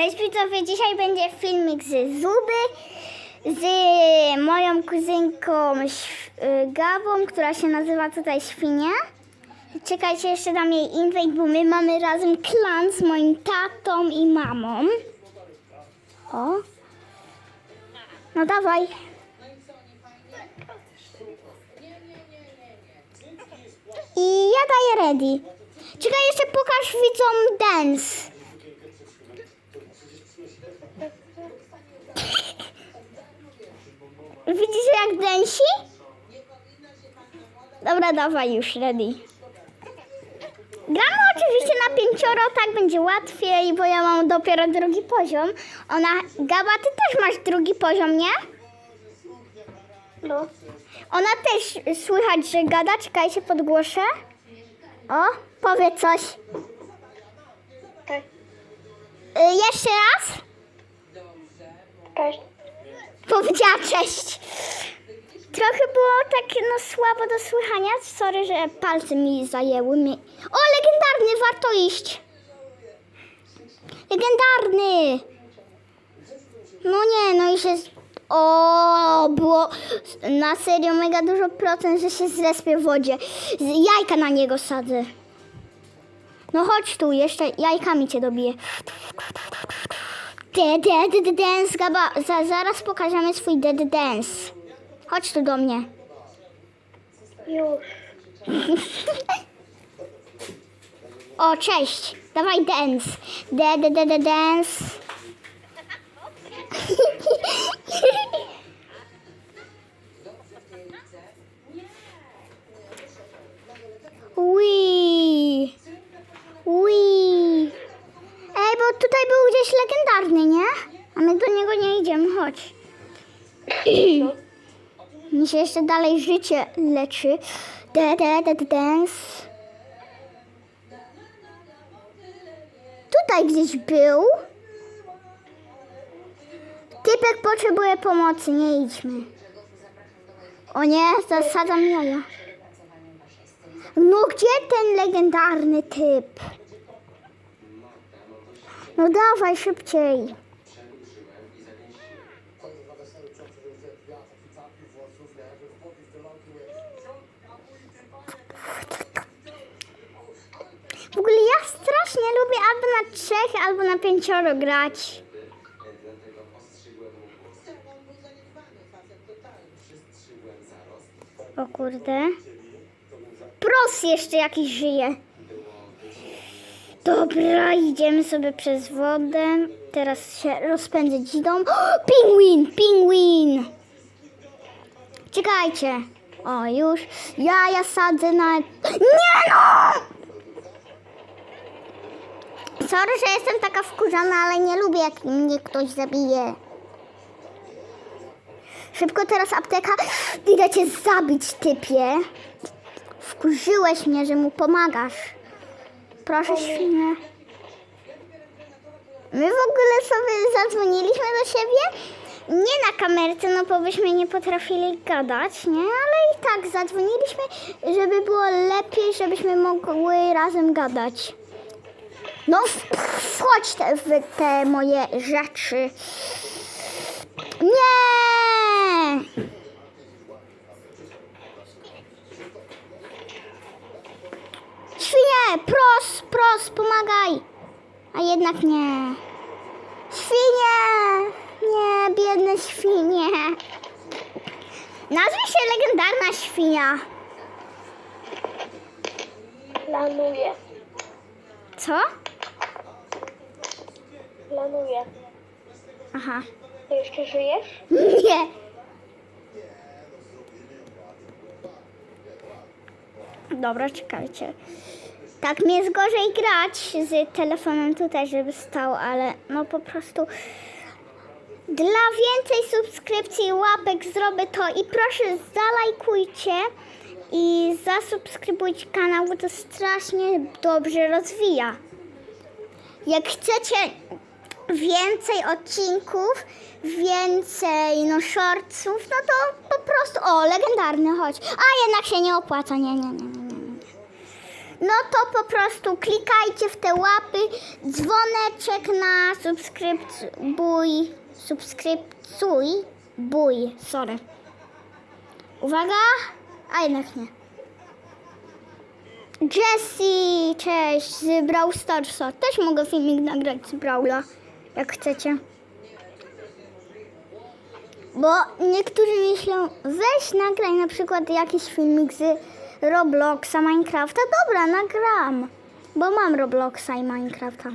Cześć widzowie, dzisiaj będzie filmik z Zuby, z moją kuzynką y, Gabą, która się nazywa tutaj Świnia. Czekajcie, jeszcze dam jej invite, bo my mamy razem klan z moim tatą i mamą. O. No dawaj. I ja daję ready. Czekaj, jeszcze pokaż widzom dance. Widzicie jak dęsi? Dobra, dawaj już, ready. Gramy oczywiście na pięcioro, tak będzie łatwiej, bo ja mam dopiero drugi poziom. Ona, Gaba, ty też masz drugi poziom, nie? No. Ona też słychać, że gada, czekaj się podgłoszę. O, powie coś. Tak. Y, jeszcze raz. Cześć. Powiedziała cześć. Trochę było tak no, słabo do słychania. Sorry, że palce mi zajęły. Mi... O, legendarny, warto iść. Legendarny. No nie, no i się... O, było na serio mega dużo procent, że się zrespię w wodzie. Jajka na niego sadzę. No chodź tu, jeszcze jajkami cię dobiję. Dead, dead, dead dance, Gaba. Za, zaraz pokażemy swój dead dance. Chodź tu do mnie. Już. O, cześć. Dawaj dance. Dead, dead, dead dance. Jeszcze dalej życie leczy. Da, da, da, da, dance. Tutaj gdzieś był. Typek potrzebuje pomocy, nie idźmy. O nie, zasadzam jaja. No gdzie ten legendarny typ? No dawaj szybciej. Strasznie lubię albo na trzech, albo na pięcioro grać. O kurde. Pros jeszcze jakiś żyje. Dobra, idziemy sobie przez wodę. Teraz się rozpędzę dzidą. O, pingwin, pingwin. Czekajcie. O, już. Ja, ja sadzę na... Nie no! Sorry, że jestem taka wkurzona, ale nie lubię, jak mnie ktoś zabije. Szybko teraz apteka. Idę cię zabić, typie. Wkurzyłeś mnie, że mu pomagasz. Proszę, świnie. My w ogóle sobie zadzwoniliśmy do siebie. Nie na kamerce, no bo byśmy nie potrafili gadać, nie? Ale i tak zadzwoniliśmy, żeby było lepiej, żebyśmy mogły razem gadać. No, wchodź te, w te moje rzeczy. Nie! Świnie, pros, pros, pomagaj. A jednak nie. Świnie! Nie, biedne świnie. Nazwij się legendarna świnia. Planuję. Co? Planuję. Aha. Ty jeszcze żyjesz? Nie. Dobra, czekajcie. Tak mi jest gorzej grać z telefonem tutaj, żeby stał, ale no po prostu dla więcej subskrypcji i łapek zrobię to i proszę zalajkujcie i zasubskrybujcie kanał, bo to strasznie dobrze rozwija. Jak chcecie więcej odcinków, więcej no shortsów, no to po prostu, o, legendarny, chodź. A jednak się nie opłaca, nie, nie, nie, nie, nie. no to po prostu klikajcie w te łapy, dzwoneczek na subskrypcjuj, subskrypcuj, bój, sorry. Uwaga, a jednak nie. Jessie, cześć, z Brawl Starsa. Też mogę filmik nagrać z Brawla, jak chcecie. Bo niektórzy myślą, weź nagraj na przykład jakiś filmik z Robloxa, Minecrafta. Dobra, nagram, bo mam Robloxa i Minecrafta.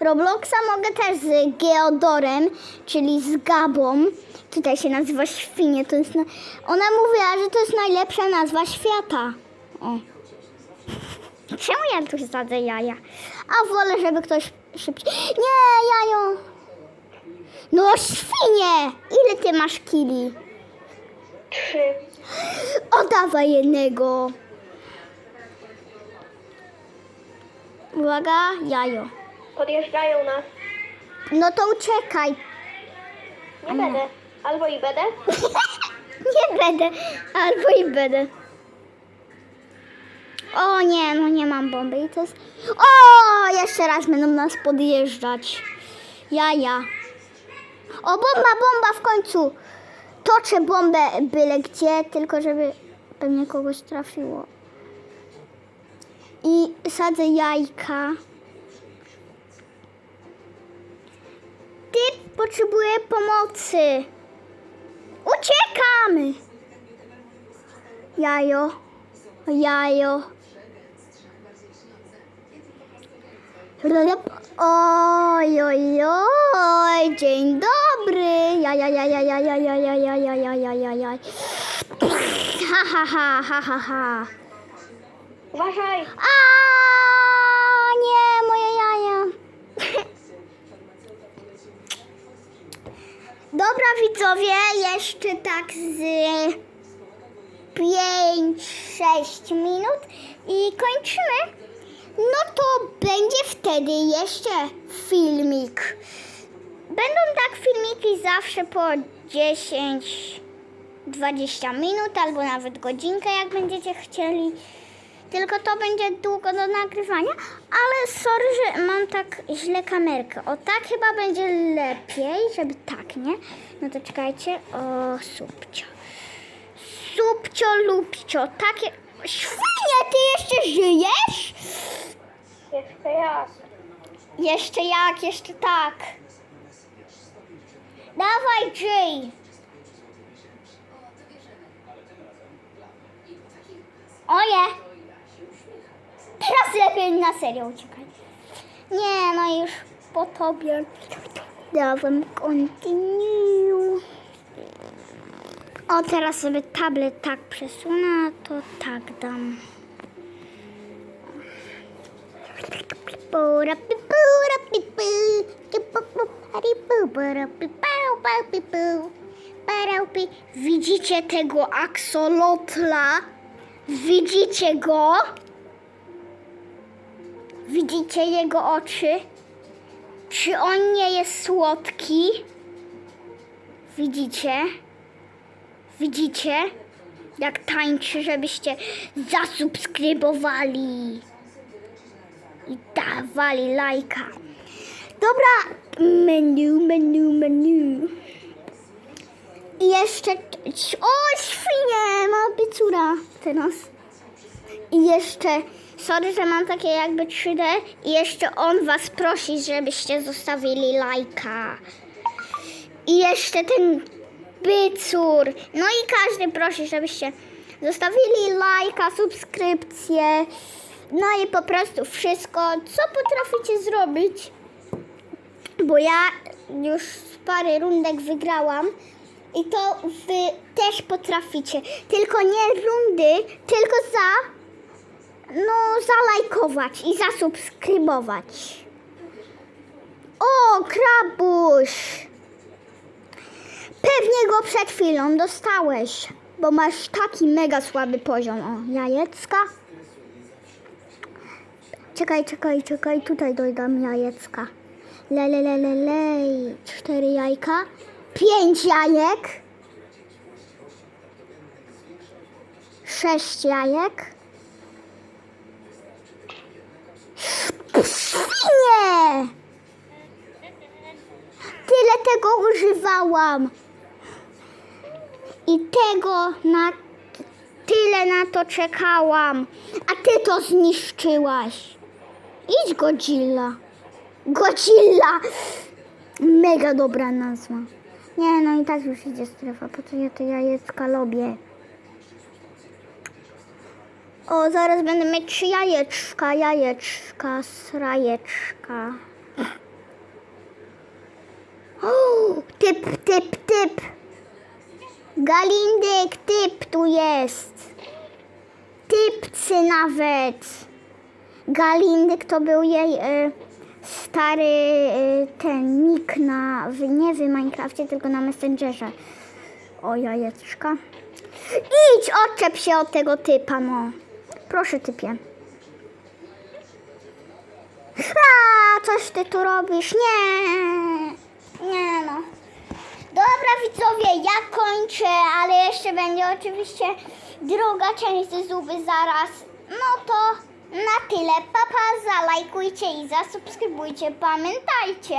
Robloxa mogę też z Geodorem, czyli z Gabą. Tutaj się nazywa Świnie. To jest na... Ona mówiła, że to jest najlepsza nazwa świata. O. Czemu ja tu sadzę jaja? A wolę, żeby ktoś szybciej... Nie, jajo! No świnie! Ile ty masz kili? Trzy. Oddawaj jednego. Uwaga, jajo. Podjeżdżają nas. No to uciekaj. Nie będę. Albo i będę. nie będę, albo i będę. O nie, no nie mam bomby i to jest... O, jeszcze raz będą nas podjeżdżać. Jaja. O, bomba, bomba w końcu. Toczę bombę byle gdzie, tylko żeby pewnie kogoś trafiło. I sadzę jajka. Ty potrzebuje pomocy. Uciekamy! Jajo, jajo. Oj, oj, oj, dzień dobry. Ja, ja, ja, ja, ja, ja, ja, ja, ja, ja, ja, ja, ja, ja. Ha, ha, ha, ha, ha, ha. Uważaj. A nie, moje jaja. Dobra widzowie, jeszcze tak z 5-6 minut i kończymy. No to będzie wtedy jeszcze filmik. Będą tak filmiki zawsze po 10-20 minut albo nawet godzinkę, jak będziecie chcieli. Tylko to będzie długo do nagrywania, ale sorry, że mam tak źle kamerkę. O tak chyba będzie lepiej, żeby tak, nie? No to czekajcie. O, subcio. Subcio, lubcio. Takie... Świnie, ty jeszcze żyjesz? Jeszcze jak. Jeszcze jak, jeszcze tak. Dawaj, Jay. Oje. Teraz lepiej na serio uciekaj. Nie, no już po tobie. Dałem continue. O, teraz sobie tablet tak przesunę, to tak dam. Widzicie tego aksolotla? Widzicie go? Widzicie jego oczy? Czy on nie jest słodki? Widzicie? Widzicie? Jak tańczy, żebyście zasubskrybowali i dawali lajka. Dobra, menu, menu, menu. I jeszcze, o świnie, ma piecura teraz. I jeszcze, sorry, że mam takie jakby 3D i jeszcze on was prosi, żebyście zostawili lajka. I jeszcze ten bycur. No i każdy prosi, żebyście zostawili lajka, subskrypcję. No i po prostu wszystko, co potraficie zrobić. Bo ja już parę rundek wygrałam. I to wy też potraficie. Tylko nie rundy, tylko za no zalajkować i zasubskrybować. O, krabuś! Pewnie go przed chwilą dostałeś, bo masz taki mega słaby poziom. O, jajecka. Czekaj, czekaj, czekaj, tutaj dodam jajecka. Le, le, le. Cztery jajka. Pięć jajek. sześć jajek. Świnie! Tyle tego używałam. I tego na tyle na to czekałam. A ty to zniszczyłaś. Idź Godzilla. Godzilla! Mega dobra nazwa. Nie, no i tak już idzie strefa. Po co ja te jajeczka lubię? O, zaraz będę mieć jajeczka, jajeczka, srajeczka. O, typ, typ, typ. Galindyk, typ tu jest. Typcy nawet. Galindyk to był jej e, stary e, ten nick na, w, nie w Minecrafcie, tylko na Messengerze. O, jajeczka. Idź, odczep się od tego typa, no. Proszę, typie. A, coś ty tu robisz? Nie, nie no. Dobra widzowie, ja kończę, ale jeszcze będzie oczywiście druga część Zuby zaraz. No to na tyle. Papa, zalajkujcie i zasubskrybujcie. Pamiętajcie.